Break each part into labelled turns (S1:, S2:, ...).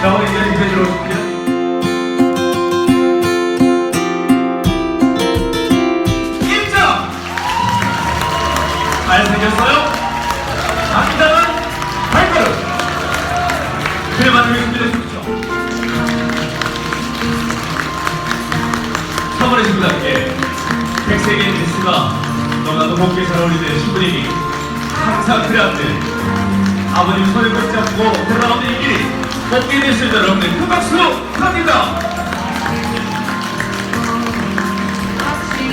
S1: 자, 오늘 이제 기대 들어오십시오. 입장! 잘생겼어요? 당당한 발걸음! 그래만 준비해 주십시오. 서머의 친구답게 백세계의 미스가 너무나도 곱게 잘 어울리는 신부님이 항상 그래왔듯 아버님 손을 붙잡고 돌아오는 이 길이 걷게 되실 여러분들 큰 박수 부탁드립니다.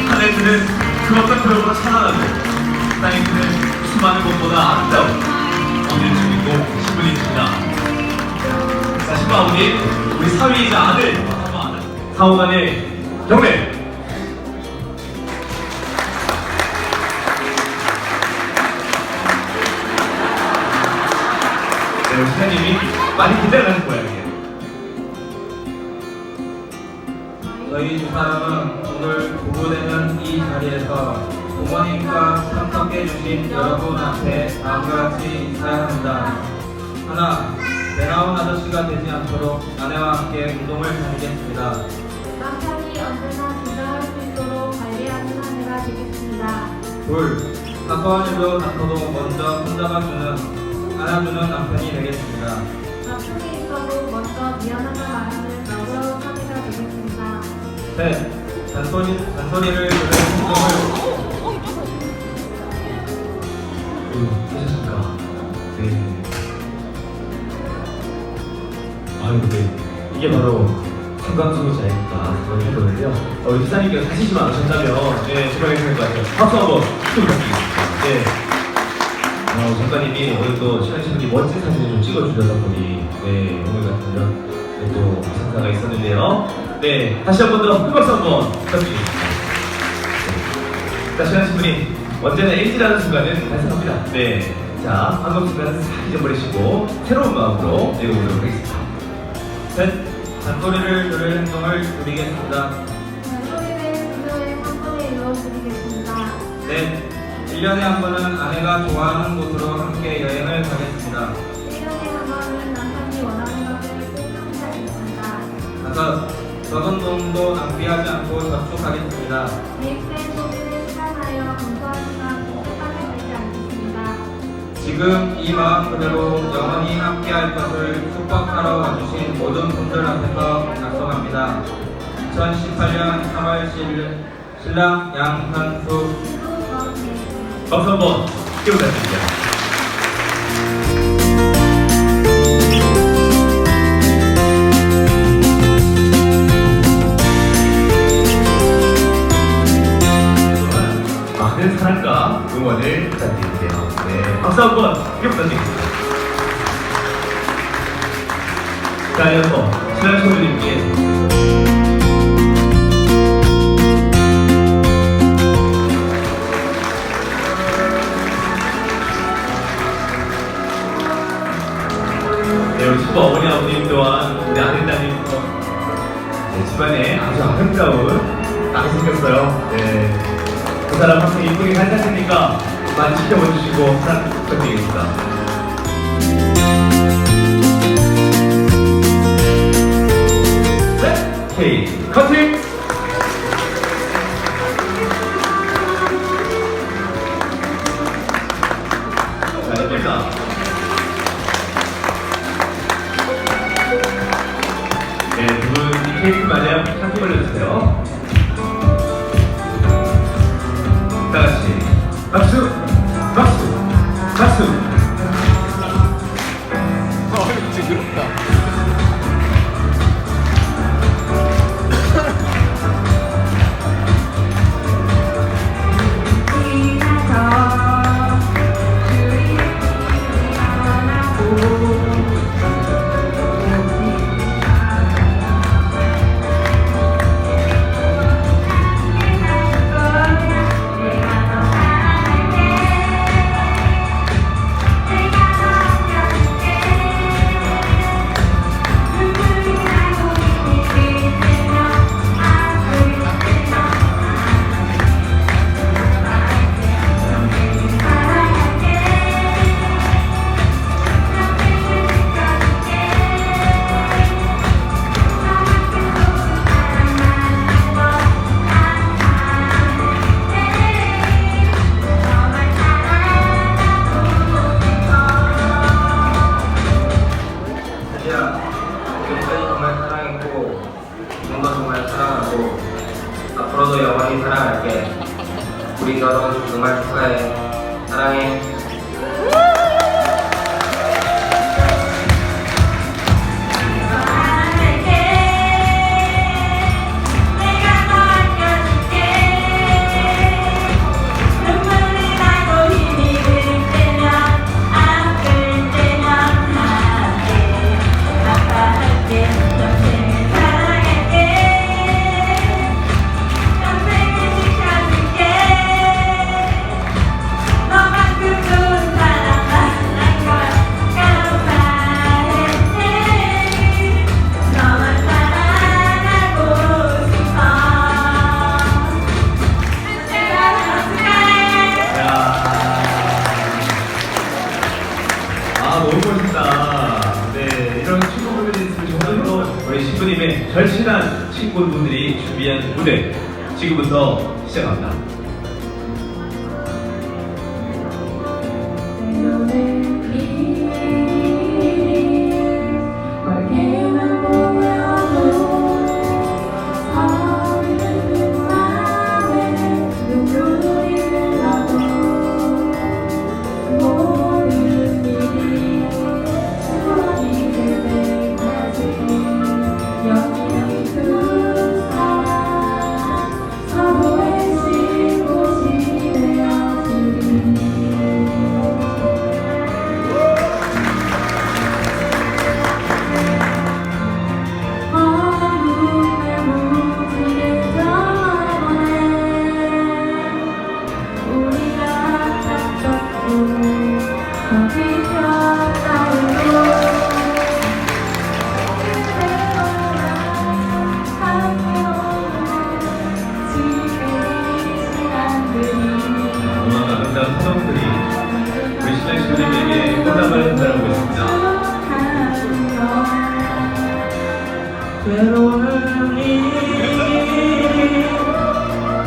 S1: 하늘들은 그 어떤 표현보다 찬란하고 땅에 그는 수많은 것보다 아름다운 오늘 신부님입니다. 자, 신부 아버님, 우리 사위이자 아들 사후간의 경례 네, 우리 시장님이 많이 기다리는 모양이에요.
S2: 저희 두 사람은 오늘 부부되는 이 자리에서 부모님과 참석해 주신 여러분 앞에 다음과 같이 인사해야 합니다. 하나, 배나온 아저씨가 되지 않도록 아내와 함께 운동을 다니겠습니다.
S3: 남편이 언제나 긴장할 수 있도록 관리하는 한 해가 되겠습니다.
S2: 둘, 사소한 일도 다퉈도 먼저 손잡아주는, 안아주는 남편이 되겠습니다.
S3: 먼저 되겠습니다.
S2: 셋, 잔소리, 잔소리를 들은 행동을
S1: 어떠셨습니까? 네. 아유, 네. 이게 바로 건강수호자입니다. 그런 일거든요. 어, 우리 기사님께서 하시지만 않으셨다면, 네, 괜찮을 것 같아요. 박수 한번 부탁드리겠습니다. 네. 어, 작가님이 오늘 또 시간신분이 멋진 사진을 좀 찍어주셔서 보니, 네, 오늘 같은 날, 네, 또 상사가 있었는데요. 네, 다시 한 번더 큰 박수 한번 부탁드리겠습니다. 네. 자, 시간신분이 언제나 LG라는 순간은 달성합니다. 네. 자, 방금 순간은 싹 잊어버리시고, 새로운 마음으로 내려오도록 하겠습니다.
S2: 셋, 잔소리를 들을 행동을 드리겠습니다.
S3: 잔소리를 그녀의 한 번에 이루어드리겠습니다.
S2: 넷, 1년에 한 번은 아내가 좋아하는 곳으로 함께 여행을 가겠습니다.
S3: 1년에 한 번은 남편이 원하는 것을 꼭 함께 하겠습니다.
S2: 다섯, 적은 돈도 낭비하지 않고 저축하겠습니다.
S3: 계획된 소비를 실현하여 않겠습니다.
S2: 지금 이 마음 그대로 영원히 함께 할 것을 축복하러 와주신 모든 분들 앞에서 약속합니다. 2018년 3월 10일 신랑
S3: 저는
S1: 박수 한번 크게 부탁드립니다. 많은 사랑과 응원을 부탁드릴게요. 네, 박수 한번 크게 부탁드립니다. 자, 이어서 신랑 친구님께 생겼어요. 네. 그 사람 항상 이쁘게 잘 사시니까 많이 지켜봐 주시고 사랑 부탁드리겠습니다. 네, K 커팅! 네, 두분 이 케이크 마 Thank you. 사람에게
S4: 우리가 너무 정말 축하해. 사랑해.
S3: 절실한 친구분들이 준비한 무대 지금부터 시작합니다.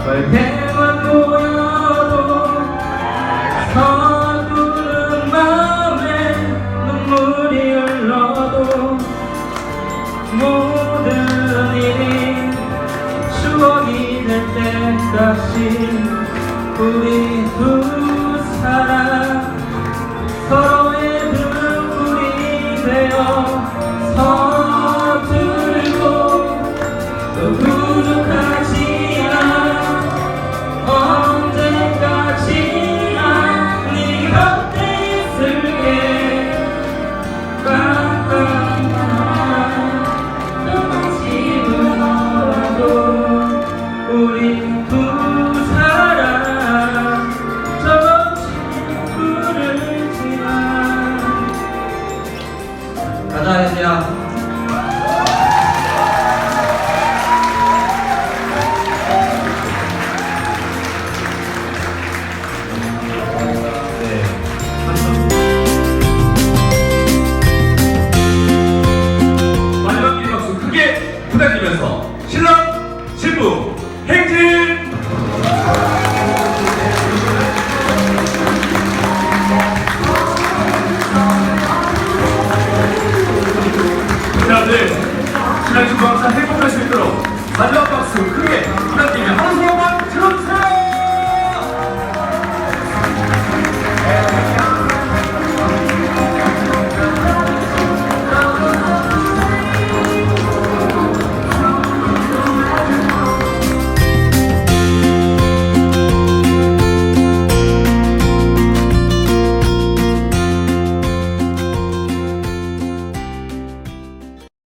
S5: 그대만 보여도 서두른 마음에 눈물이 흘러도 모든 일이 추억이 될 때까지 우리